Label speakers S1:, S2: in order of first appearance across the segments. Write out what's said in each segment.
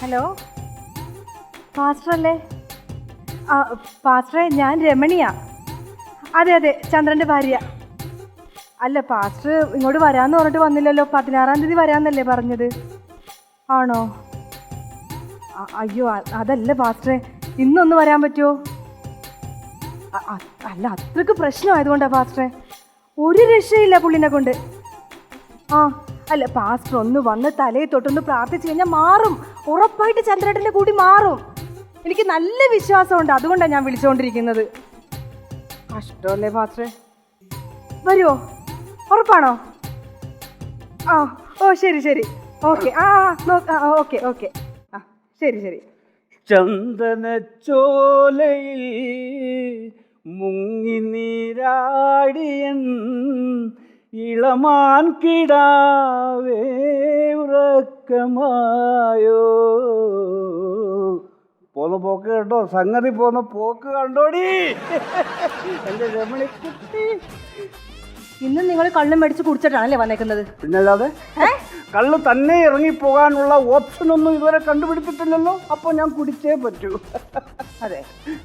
S1: Hello? Pastor അല്ലേ ആ പാസ്റ്ററെ ഞാൻ രമണിയാ. അതെ അതെ ചന്ദ്രന്റെ ഭാര്യ. അല്ല പാസ്റ്റർ ഇങ്ങോട്ട് വരാമെന്ന് പറഞ്ഞിട്ട് വന്നില്ലല്ലോ. പതിനാറാം തീയതി വരാമെന്നല്ലേ പറഞ്ഞത്. ആണോ? അയ്യോ അതല്ല പാസ്റ്ററെ ഇന്നൊന്ന് വരാൻ പറ്റുമോ അല്ല അത്രയ്ക്ക് പ്രശ്നമായതുകൊണ്ടാ പാസ്റ്ററെ. ഒരു രക്ഷയില്ല പുള്ളിനെ കൊണ്ട്. ആ അല്ല പാസ്റ്റർ ഒന്ന് വന്ന് തലയിൽ തൊട്ടൊന്ന് പ്രാർത്ഥിച്ചു കഴിഞ്ഞാൽ മാറും. ഉറപ്പായിട്ട് ചന്ദ്രേട്ടന്റെ കൂടി മാറും. എനിക്ക് നല്ല വിശ്വാസമുണ്ട്. അതുകൊണ്ടാണ് ഞാൻ വിളിച്ചുകൊണ്ടിരിക്കുന്നത് കഷ്ടമല്ലേ പാത്രേ? വരുമോ ഉറപ്പാണോ? ആ ഓ ശരി ശരി. ഓക്കെ. ആ ഓക്കെ ഓക്കെ. ആ ശരി ശരി.
S2: ചന്ദനച്ചോലയിൽ മുങ്ങി നീരാടിയൻ ഇളമാൻ കിടാവേ ഉറക്കമായോ പോന്ന പോക്ക് കണ്ടോ സംഗതി പോന്ന പോക്ക് കണ്ടോടി. എന്റെ രമണിക്കുട്ടി
S1: ഇന്ന് നിങ്ങൾ കള്ളും മേടിച്ച് കുടിച്ചിട്ടാണല്ലേ വന്നേക്കുന്നത്?
S2: പിന്നല്ലാതെ കള്ള് തന്നെ ഇറങ്ങിപ്പോകാനുള്ള ഓപ്ഷൻ ഒന്നും ഇതുവരെ കണ്ടുപിടിച്ചിട്ടില്ലല്ലോ. അപ്പോൾ ഞാൻ കുടിച്ചേ പറ്റൂ.
S1: അതെ.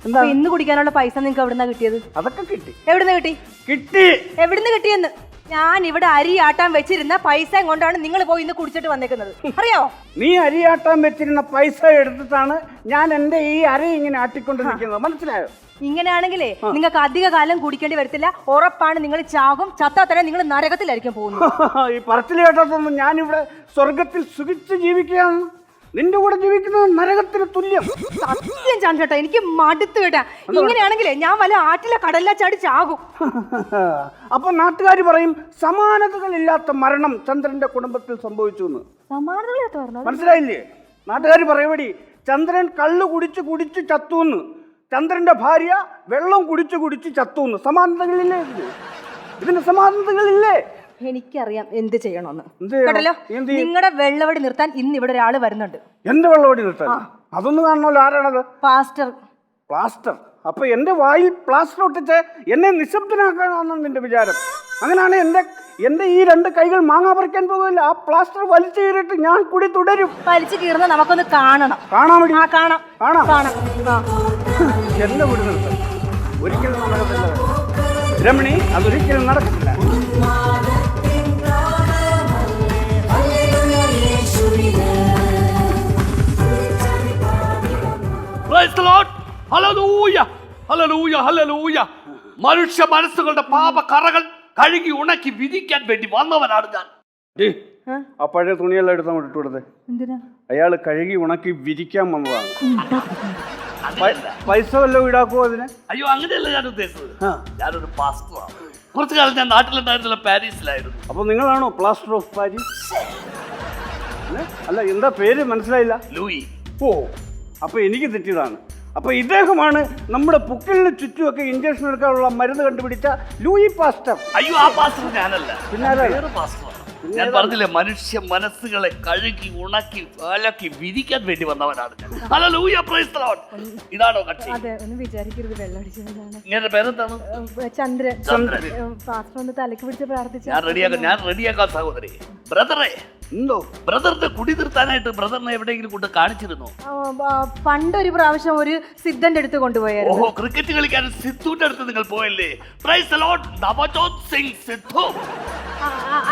S2: എന്താ?
S1: അപ്പൊ ഇന്ന് കുടിക്കാനുള്ള പൈസ നിങ്ങൾക്ക് എവിടുന്നാ കിട്ടിയത്?
S2: അതൊക്കെ കിട്ടി.
S1: എവിടുന്ന് കിട്ടി?
S2: കിട്ടി.
S1: എവിടുന്ന് കിട്ടിയെന്ന്? ഞാൻ ഇവിടെ അരി ആട്ടാൻ വെച്ചിരുന്ന പൈസ കൊണ്ടാണ് നിങ്ങൾ പോയി ഇന്ന് കുടിച്ചിട്ട് വന്നേക്കുന്നത്. അറിയോ
S2: നീ അരിയാട്ടാൻ വെച്ചിരുന്ന പൈസ എടുത്തിട്ടാണ് ഞാൻ എന്റെ ഈ അരി ഇങ്ങനെ ആട്ടിക്കൊണ്ട് നിൽക്കുന്നത് മനസ്സിലായോ?
S1: ഇങ്ങനെയാണെങ്കിലേ നിങ്ങൾക്ക് അധിക കാലം കുടിക്കേണ്ടി വരത്തില്ല. ഉറപ്പാണ് നിങ്ങൾ ചാകും. ചത്താ തന്നെ നിങ്ങൾ നരകത്തിലായിരിക്കും പോകുന്നത്.
S2: ഈ പറച്ചിൽ കേട്ടതൊന്നും ഞാനിവിടെ സ്വർഗത്തിൽ സുഖിച്ച് ജീവിക്കുകയാണ്. നിന്റെ കൂടെ ജീവിക്കുന്നത് നരകത്തിന് തുല്യം.
S1: സത്യം ചന്ദ്രേട്ടാ എനിക്ക് മടുത്തു കേട്ടാ. ഇങ്ങനെയാണെങ്കിലേ ഞാൻ വല്ല ആറ്റിലെ കടലില ചാടി ചാകും.
S2: അപ്പൊ നാട്ടുകാർ പറയും സമാനതകളില്ലാത്ത മരണം ചന്ദ്രന്റെ കുടുംബത്തിൽ സംഭവിച്ചു എന്ന് മനസ്സിലായില്ലേ? നാട്ടുകാർ പറയപടി ചന്ദ്രൻ കള്ളു കുടിച്ച് കുടിച്ച് ചത്തു എന്ന് ചന്ദ്രന്റെ ഭാര്യ വെള്ളം കുടിച്ച് കുടിച്ച് ചത്തു എന്ന് സമാനതകളില്ലേ ഇതിന്? ഇതിന് സമാനതകളില്ലേ?
S1: എനിക്കറിയാം എന്ത് ചെയ്യണമെന്ന്. കേട്ടല്ലോ? നിങ്ങളുടെ വെള്ളവടി നിർത്താൻ ഇന്ന് ഇവിടെ ഒരാൾ വരുന്നുണ്ട്.
S2: എന്ത് വെള്ളവടി നിർത്താൻ? അതൊന്നും കാണണമല്ലോ ആരാണത്?
S1: Plaster
S2: plaster. അപ്പൊ എന്റെ വായിൽ പ്ലാസ്റ്റർ ഒട്ടിച്ച് എന്നെ നിശബ്ദനാക്കാനാണ് നിന്റെ വിചാരം. അങ്ങനെയാണ് എന്റെ എന്റെ ഈ രണ്ട് കൈകൾ മാങ്ങ പറിക്കാൻ പോകില്ല ആ പ്ലാസ്റ്റർ വലിച്ചു കീറിട്ട് ഞാൻ കൂടി തുടരും.
S1: വലിച്ചു കീറുന്ന നമുക്കൊന്ന് കാണണം.
S2: കാണാൻ
S1: ആ കാണാം.
S2: കാണാം.
S1: കാണാം. ആ.
S2: എന്നെ വിടി ഒരിക്കലും നടക്കത്തില്ല. രമണി അതൊരിക്കലും നടക്കത്തില്ല.
S3: ഹലലൂയ Hallelujah. Hallelujah. മനുഷ്യ മനസ്സുകളുടെ പാപ കറകൾ കഴുകി ഉണക്കി വിധിക്കാൻ വേണ്ടി വന്നവനാണ് ഞാൻ.
S2: ആ. പഴയ തുണിയെല്ലാം എടുത്ത് അങ്ങോട്ട് ഇട്ട് കൊടുത്തേ.
S1: എന്തിനാ?
S2: അയാൾ കഴുകി ഉണക്കി വിരിക്കാൻ വന്നതാണ്. പൈസ വല്ലതും ഈടാക്കുമോ അതിന്?
S3: അയ്യോ അങ്ങനെയല്ല ഞാൻ ഉദ്ദേശിച്ചത്. ഞാനൊരു പാസ്റ്ററാണ് കുറച്ചു കാലം ഞാൻ നാട്ടിലുണ്ടായിരുന്നില്ല പാരീസിലായിരുന്നു.
S2: അപ്പൊ നിങ്ങളാണോ പ്ലാസ്റ്റർ ഓഫ് പാരീസ്? അല്ല എന്താ പേര് മനസ്സിലായില്ല?
S3: ലൂയി.
S2: ഓ അപ്പൊ എനിക്ക് തെറ്റിയതാണ്. അപ്പൊ ഇദ്ദേഹമാണ് നമ്മുടെ പുക്കലിന് ചുറ്റുമൊക്കെ ഇഞ്ചക്ഷൻ എടുക്കാനുള്ള മരുന്ന് കണ്ടുപിടിച്ച ലൂയി പാസ്റ്റർ.
S3: അയ്യോ ആ പാസ്റ്റർ ഞാനല്ല.
S2: പിന്നെ
S3: പാസ്റ്റർ ഞാൻ പറഞ്ഞില്ലേ മനുഷ്യ മനസ്സുകളെ കഴുകി ഉണക്കി അലക്കി വിധിക്കാൻ വേണ്ടി വന്നവനാണ് ഇതാണോ കക്ഷി?
S1: അതെ ഒന്ന് വിചാരിക്കരുത് വെള്ളമടിച്ചതാണ്
S3: ഇങ്ങനെ പേരെന്താണ്?
S1: ചന്ദ്രൻ.
S3: ചന്ദ്രൻ.
S1: പാസ്റ്റർ ഒന്ന് തലക്ക് പിടിച്ച് പ്രാർത്ഥിച്ച
S3: ഞാൻ റെഡിയാക്കാം ഞാൻ റെഡിയാക്കാം സഹോദരി. ബ്രദറെ
S2: എന്തോ?
S3: ബ്രദറിന്റെ കുടി നിർത്താനായിട്ട് ബ്രദറിനെ എവിടെയെങ്കിലും കൊണ്ട് കാണിച്ചിരുന്നു?
S1: പണ്ടൊരു പ്രാവശ്യം ഒരു സിദ്ധന്റെ അടുത്ത് കൊണ്ടുപോയായിരുന്നു.
S3: ഓഹോ ക്രിക്കറ്റ് കളിക്കാൻ സിദ്ധുവിന്റെ അടുത്ത് നിങ്ങൾ പോയല്ലേ? Praise lord Navjot Singh Sidhu.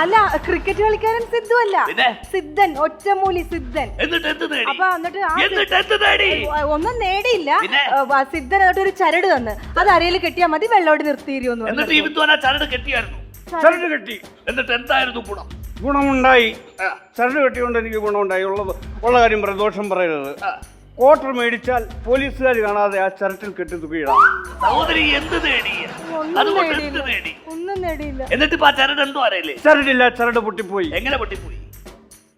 S1: അല്ല ക്രിക്കറ്റ് കളിക്കാരൻ സിദ്ധു അല്ല
S3: പിന്നെ?
S1: സിദ്ധൻ ഒറ്റമൂലി സിദ്ധൻ.
S3: എന്നിട്ട് എന്ത് നേടി?
S1: അപ്പൊ എന്നിട്ട് ആ
S3: എന്നിട്ട് എന്ത് നേടി?
S1: ഒന്നും നേടിയില്ല.
S3: പിന്നെ?
S1: ആ, സിദ്ധൻ എന്നിട്ട് ഒരു ചരട് തന്ന്. അത് അരയിൽ കെട്ടിയാൽ മതി വെള്ളോട് നിർത്തിയിരുന്നു
S3: എന്നിട്ട് ഈ വിദ്വാൻ ആ ചരട് കെട്ടിയായിരുന്നു.
S2: ചരട് കെട്ടി.
S3: എന്നിട്ട് എന്തായിരുന്നു ഗുണം?
S2: ഗുണമുണ്ടായി. ചരട് കെട്ടിയോണ്ട് എനിക്ക് ഗുണമുണ്ടായി. ഉള്ളത് ഉള്ള കാര്യം പറ ദോഷം പറയരുത്. ക്വാർട്ടർ മേടിച്ചാൽ പോലീസുകാർ കാണാതെ ആ ചരട്ടിൽ കെട്ടി തുകയിടാം
S3: സഹോദരി എന്ത് നേടി?
S1: ഒന്നും
S3: അതുകൊണ്ട് എന്ത് നേടി.
S1: ഒന്നും നേടിയില്ല.
S3: എന്നിട്ട് ഇപ്പൊ ആ ചരട് എന്തോ അറിയില്ലേ
S2: ചരടില്ല ചരട് പൊട്ടിപ്പോയി.
S3: എങ്ങനെ പൊട്ടിപ്പോയി?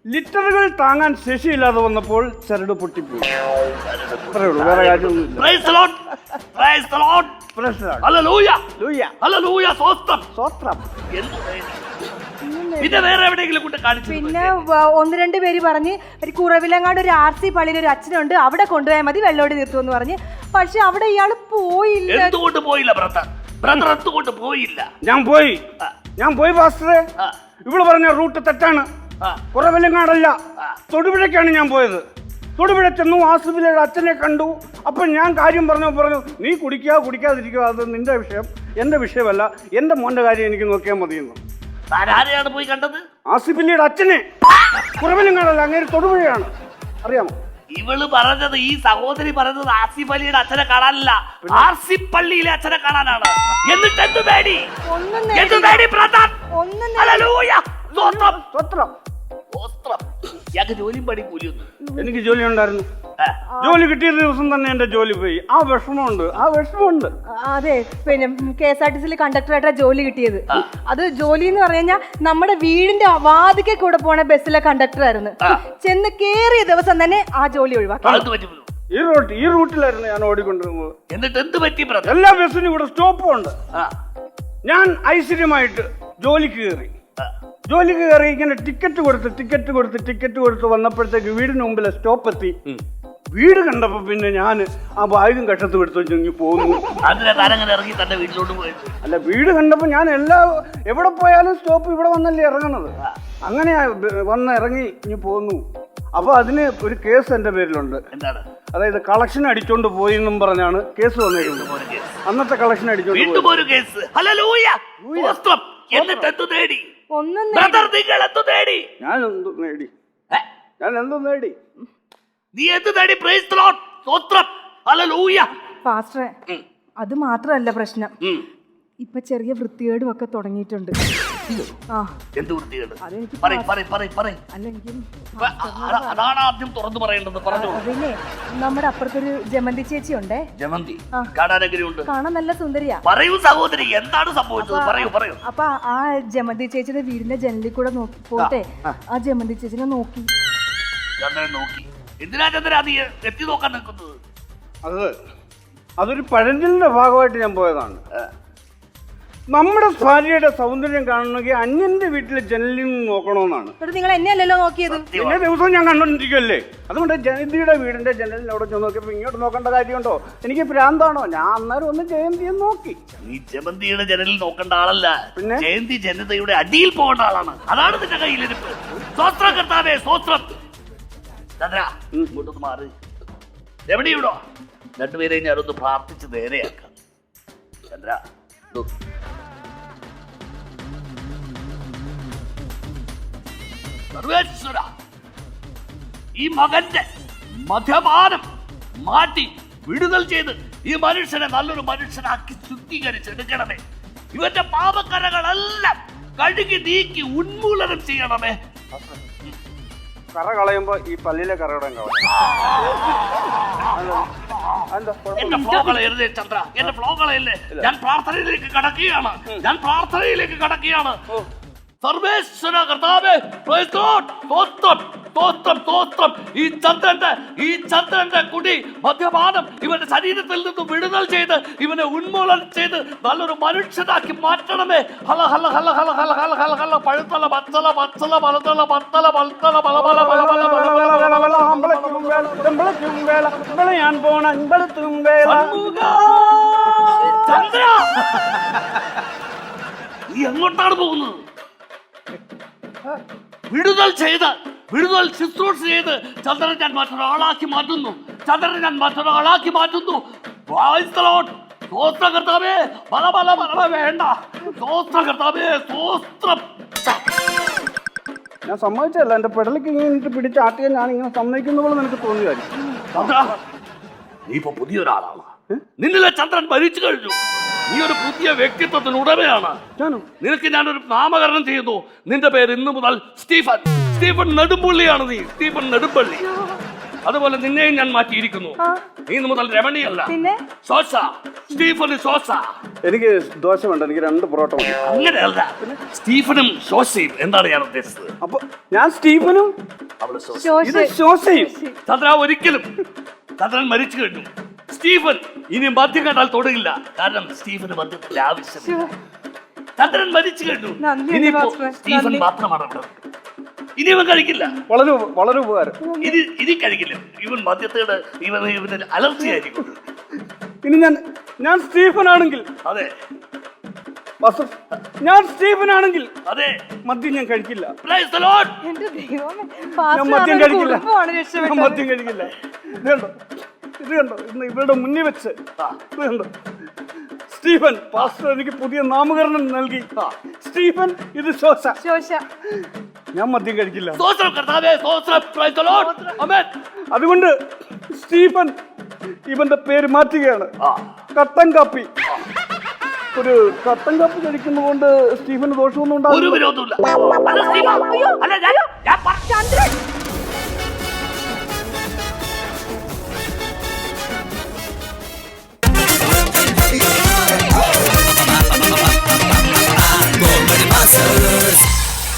S2: ലിറ്ററുകൾ താങ്ങാൻ ശേഷിയില്ലാതെ വന്നപ്പോൾ ചരട് പൊട്ടിപ്പോയി. അത്രേ ഉള്ളൂ വേറെ കാര്യമൊന്നുമില്ല പ്രശ്നമാണ് സ്വത്രം
S3: എന്ത് നേടി? പിന്നെ വേറെ എവിടെയെങ്കിലും കൊണ്ട് കാണിച്ചു
S1: പിന്നെ വ- ഒന്ന് രണ്ട് പേര് പറഞ്ഞ് ഒരു കുറവിലങ്ങാട് ഒരു ആർ സി പള്ളിയിൽ ഒരു അച്ഛനുണ്ട് അവിടെ കൊണ്ടുപോയാൽ മതി വെള്ളോടി നിർത്തുമെന്ന് പറഞ്ഞ്. പക്ഷെ അവിടെ ഇയാൾ പോയില്ല.
S3: എന്തുകൊണ്ട് പോയില്ല ബ്രദർ ബ്രദർ എന്തുകൊണ്ട് പോയില്ല.
S2: ഞാൻ പോയി. ഞാൻ പോയി പാസ്റ്ററെ
S3: ആ,
S2: ഇവൾ പറഞ്ഞ റൂട്ട് തെറ്റാണ്. കുറവിലങ്ങാടല്ല തൊടുപുഴയ്ക്കാണ് ഞാൻ പോയത്. തൊടുപുഴ ചെന്നു ആസിഫിലയുടെ അച്ഛനെ കണ്ടു. അപ്പം ഞാൻ കാര്യം പറഞ്ഞു പറഞ്ഞു നീ കുടിക്കുക കുടിക്കാതിരിക്കുക അത് നിന്റെ വിഷയം. എന്റെ വിഷയമല്ല. എന്റെ മോന്റെ കാര്യം എനിക്ക് നോക്കിയാൽ മതിയെന്ന്.
S3: ആരെയാണ് പോയി കണ്ടത്?
S2: ആസിഫിലിയുടെ അച്ഛനെ. കുറവിലങ്ങാടല്ല അങ്ങനെ തൊടുപുഴയാണ്. അറിയാമോ?
S3: ഇവൾ പറഞ്ഞത് ഈ സഹോദരി പറഞ്ഞത് ആസിഫ് അലിയുടെ അച്ഛനെ കാണാനല്ല. ആസിഫ് പള്ളിയിലെ അച്ഛനെ കാണാനാണ്. എന്നിട്ട് എന്ത് നേടി.
S1: ഒന്നും
S3: എന്ത്
S1: നേടിയില്ല.
S3: നേടി ബ്രദർ?
S1: ഒന്നും നേടി-
S2: സ്വത്രം.
S3: സ്തോത്രം ജോലിയും പണി കൂലിയൊന്നും
S2: എനിക്ക് ജോലി ഉണ്ടായിരുന്നു. ജോലി കിട്ടിയ ദിവസം തന്നെ എന്റെ ജോലി പോയി. ആ വിഷമമുണ്ട് ആ വിഷമമുണ്ട്.
S1: അതെ. പിന്നെ കെ എസ് ആർ ടി സിയിൽ കണ്ടക്ടറായിട്ടാണ് ജോലി കിട്ടിയത്. അത് ജോലി എന്ന് പറഞ്ഞു കഴിഞ്ഞാൽ നമ്മുടെ വീടിന്റെ വാതിക്കെ കൂടെ പോണ ബസ്സിലെ കണ്ടക്ടർ ആയിരുന്നു ചെന്ന് കേറിയ ദിവസം തന്നെ ആ ജോലി ഒഴിവാക്കി.
S2: ഈ റൂട്ട് ഈ റൂട്ടിലായിരുന്നു ഞാൻ ഓടിക്കൊണ്ടിരുന്നത്.
S3: എന്നിട്ട് എന്ത് പറ്റി
S2: എല്ലാ ബസ്സിനും ഇവിടെ സ്റ്റോപ്പും ഉണ്ട്. ഞാൻ ഐശ്വര്യമായിട്ട് ജോലിക്ക് കയറി. ജോലിക്ക് കയറി ഇങ്ങനെ ടിക്കറ്റ് കൊടുത്ത് ടിക്കറ്റ് കൊടുത്ത് ടിക്കറ്റ് കൊടുത്ത് വന്നപ്പോഴത്തേക്ക് വീടിന് മുമ്പിലെ സ്റ്റോപ്പ് എത്തി. വീട് കണ്ടപ്പോ പിന്നെ ഞാൻ ആ ബാഗും കഷത്ത് എടുത്ത് വെച്ച്
S3: പോകുന്നു ഇറങ്ങി തന്റെ വീട്ടിലോട്ട് പോയി.
S2: അല്ല വീട് കണ്ടപ്പോ ഞാൻ എല്ലാ എവിടെ പോയാലും സ്റ്റോപ്പ് ഇവിടെ വന്നല്ലേ ഇറങ്ങണത് അങ്ങനെ വന്ന് ഇറങ്ങി ഇനി പോന്നു. അപ്പൊ അതിന് ഒരു കേസ് എന്റെ പേരിലുണ്ട്.
S3: എന്താണ്?
S2: അതായത് കളക്ഷൻ അടിച്ചോണ്ട് പോയി എന്നും പറഞ്ഞാണ് കേസ്
S3: ഒരു
S2: അന്നത്തെ കളക്ഷൻ അടിച്ചോണ്ട് പോയി
S3: എന്നിട്ട് നേടി
S1: ഒന്നും നേടി-
S3: ബ്രദർ നിങ്ങൾ എന്ത് നേടി?
S2: ഞാൻ എന്ത് നേടി? ഞാൻ എന്ത് നേടി?
S3: നീ എന്ത് നേടി? പ്രൈസ് ദി ലോർഡ് സ്തോത്രം. ഹല്ലേലൂയ
S1: പാസ്റ്ററെ അത് മാത്രമല്ല പ്രശ്നം. ഇപ്പൊ ചെറിയ വൃത്തികേടും ഒക്കെ തുടങ്ങിയിട്ടുണ്ട്. ആ.
S3: എന്ത് വൃത്തികേട്?
S1: അതെനിക്ക്
S3: പറയ് പറയ് പറയ് പറയ്.
S1: അല്ലെങ്കിൽ
S3: ഇപ്പൊ അ- അതാണ് ആദ്യം തുറന്നു പറയേണ്ടത്. പറഞ്ഞു
S1: നമ്മുടെ അപ്പുറത്തൊരു ജമന്തി ചേച്ചി ഉണ്ടേ.
S3: ജമന്തി. കാണാൻ എങ്ങനെയുണ്ട്
S1: കാണാൻ നല്ല സുന്ദരിയാ.
S3: പറയൂ സഹോദരി എന്താണ് സംഭവിച്ചത്? പറയൂ പറയൂ.
S1: അപ്പൊ ആ ജമന്തി ചേച്ചിയുടെ വീടിന്റെ ജനലിൽ കൂടെ നോക്കി പോട്ടെ. ആ. ജമന്തി ചേച്ചിനെ നോക്കി.
S3: ചന്ദ്രൻ നോക്കി. എന്തിനാ ചന്ദ്രൻ എത്തി നോക്കാൻ നിൽക്കുന്നത്?
S2: അത് അതൊരു പഴഞ്ചലിന്റെ ഭാഗമായിട്ട് ഞാൻ പോയതാണ്. നമ്മുടെ ഭാര്യയുടെ സൗന്ദര്യം കാണണമെങ്കിൽ അന്യന്റെ വീട്ടിലെ ജനലിൽ നിന്ന് നോക്കണമെന്നാണ്.
S1: എന്നിട്ട് നിങ്ങൾ എന്നെ അല്ലല്ലോ നോക്കിയത്
S2: എല്ലാ ദിവസവും ഞാൻ കണ്ടോണ്ടിരിക്കുമല്ലേ അതുകൊണ്ട് ജയന്തിയുടെ വീടിന്റെ ജനലിൽ അവിടെ ചെന്ന് നോക്കിയപ്പോ ഇങ്ങോട്ട് നോക്കേണ്ട കാര്യമുണ്ടോ? എനിക്ക് ഭ്രാന്താണോ? ഞാൻ അന്നേരം ഒന്ന് ജയന്തിയെ നോക്കി.
S3: നീ ജമന്തിയുടെ ജനലിൽ നോക്കേണ്ട ആളല്ല.
S2: പിന്നെ?
S3: ജയന്തി ജനതയുടെ അടിയിൽ പോകേണ്ട ആളാണ്. അതാണ് നിന്റെ കയ്യിലിരിപ്പ്. സ്വസ്ത്രം കർത്താവേ സ്വസ്ത്രം. ചന്ദ്ര ഇങ്ങോട്ടൊന്ന് മാറി. എവിടെയുണ്ടോ? രണ്ടുപേരെയും ഞാനൊന്ന് പ്രാർത്ഥിച്ച് നേരെയാക്കാം. ചന്ദ്ര ദോ. സർവേശ്വര. ഈ മകന്റെ മദ്യപാനം മാറ്റി വിടുതൽ ചെയ്ത് ഈ മനുഷ്യനെ നല്ലൊരു മനുഷ്യനാക്കി ശുദ്ധീകരിച്ചെടുക്കണമേ. ഇവന്റെ പാപക്കരകളെല്ലാം കഴുകി നീക്കി ഉന്മൂലനം ചെയ്യണമേ.
S2: കറ കളയുമ്പോ ഈ പല്ലിലെ കറയുടെ
S3: എന്റെ ഫ്ലോ കളയരുതേ ചന്ദ്ര. എന്റെ ഫ്ലോ കളയല്ലേ? ഞാൻ പ്രാർത്ഥനയിലേക്ക് കടക്കുകയാണ്. ഞാൻ പ്രാർത്ഥനയിലേക്ക് കടക്കുകയാണ്. സർവേശ്വര കർത്താവേ. സ്തോത്രം സ്തോത്രം സ്തോത്രം ഈ ചന്ദ്രന്റെ ഈ ചന്ദ്രന്റെ കുടി മദ്യപാനം ഇവന്റെ ശരീരത്തിൽ നിന്ന് വിടുതൽ ചെയ്ത് ഇവനെ ഉന്മൂലനം ചെയ്ത് നല്ലൊരു മനുഷ്യനാക്കി മാറ്റണമേ ഹല ഹല ഹല ഹല ഹല ഹല ഹല ഹല പഴുത്തല പച്ചല പച്ചല പലതല പത്തല പലതല പല പല പല പല പല പല നീ എങ്ങോട്ടാണ് പോകുന്നത് വിടുതൽ ചെയ്ത് വിടുതൽ ശുശ്രൂഷ ചെയ്ത് ചന്ദ്രൻ ഞാൻ മറ്റൊരാളാക്കി മാറ്റുന്നു. ചന്ദ്രൻ ഞാൻ മറ്റൊരാളാക്കി മാറ്റുന്നു. Praise the Lord. സ്തോത്ര കർത്താവേ പല പല പല വേണ്ട. സ്തോത്ര കർത്താവേ സ്തോത്രം
S2: ഞാൻ സമ്മതിച്ചല്ല എന്റെ പെടലിക്ക് ഇങ്ങനെ പിടിച്ചാട്ടിയാൽ ഞാൻ ഇങ്ങനെ സമ്മതിക്കുന്ന പോലെ നിനക്ക് തോന്നിയായിരിക്കും
S3: നീ ഇപ്പൊ പുതിയൊരാളാണ്. നിന്നിലെ ചന്ദ്രൻ ഭരിച്ചു കഴിഞ്ഞു. നീ ഒരു പുതിയ വ്യക്തിത്വത്തിന് ഉടമയാണ്. നിനക്ക് ഞാനൊരു നാമകരണം ചെയ്യുന്നു. നിന്റെ പേര് ഇന്നു മുതൽ സ്റ്റീഫൻ. സ്റ്റീഫൻ നെടുമ്പുള്ളിയാണ് നീ. സ്റ്റീഫൻ നെടുമ്പള്ളി. അതുപോലെ നിന്നെയും ഞാൻ മാറ്റിയിരിക്കുന്നു. നീ ഇന്നു മുതൽ രമണിയല്ല. സോസ സ്റ്റീഫന് സോസ
S2: എനിക്ക് ദോശ വേണ്ട എനിക്ക് രണ്ട് പൊറോട്ട മതി.
S3: അങ്ങനെയല്ല. സ്റ്റീഫനും സോസയും എന്താണ് ഞാൻ ഉദ്ദേശിച്ചത്?
S2: അപ്പൊ ഞാൻ സ്റ്റീഫനും അവൾ
S3: ചന്ദ്ര ഒരിക്കലും ചന്ദ്രൻ മരിച്ചു കഴിഞ്ഞു. സ്റ്റീഫൻ ഇനി മദ്യം കണ്ടാൽ തൊടുകില്ല. കാരണം സ്റ്റീഫന് മദ്യത്തിന്റെ ആവശ്യമില്ല. ചന്ദ്രൻ മരിച്ചു കഴിഞ്ഞു.
S1: നന്ദി,
S3: സ്റ്റീഫൻ
S1: നന്ദി.
S3: മാത്രമാണ് അവിടെ ഇനി ഇവൻ കഴിക്കില്ല.
S2: വളരെ ഉപ- വളരെ ഉപകാരം.
S3: ഇനി ഇനി കഴിക്കില്ല. ഇവൻ മദ്യത്തോട് ഇവൻ ഇവന് അലർജി ആയിരിക്കും.
S2: ഇനി ഞാൻ ഞാൻ സ്റ്റീഫൻ ആണെങ്കിൽ
S3: അതെ
S2: ഞാൻ സ്റ്റീഫൻ ആണെങ്കിൽ
S3: അതെ.
S2: മദ്യം ഞാൻ കഴിക്കില്ല.
S3: പ്രൈസ് ദ ലോർഡ്
S1: എന്റെ ദൈവമേ
S2: ഞാൻ
S1: പാസ്റ്റർ
S2: മദ്യം കഴിക്കില്ല.
S1: കുടുംബമാണ്
S2: ഞാൻ
S1: രക്ഷപ്പെട്ടത്
S2: മദ്യം കഴിക്കില്ല. ഇത് കണ്ടോ ഇത് കണ്ടോ ഇന്ന് ഇവരുടെ മുന്നിൽ വെച്ച് ഇത് കണ്ടോ സ്റ്റീഫൻ പാസ്റ്റർ എനിക്ക് പുതിയ നാമകരണം നൽകി. സ്റ്റീഫൻ ഇത് ശോശ.
S1: ശോശ.
S2: ഞാൻ മദ്യം കഴിക്കില്ല. അതുകൊണ്ട് സ്റ്റീഫൻ ഇവന്റെ പേര് മാറ്റുകയാണ്.
S3: ആ.
S2: കട്ടൻ കാപ്പി. ഒരു കട്ടൻ കാപ്പി കഴിക്കുന്നതുകൊണ്ട് സ്റ്റീഫന് ദോഷമൊന്നും
S3: ഒരു
S2: ഉണ്ടാവില്ല
S1: Monsters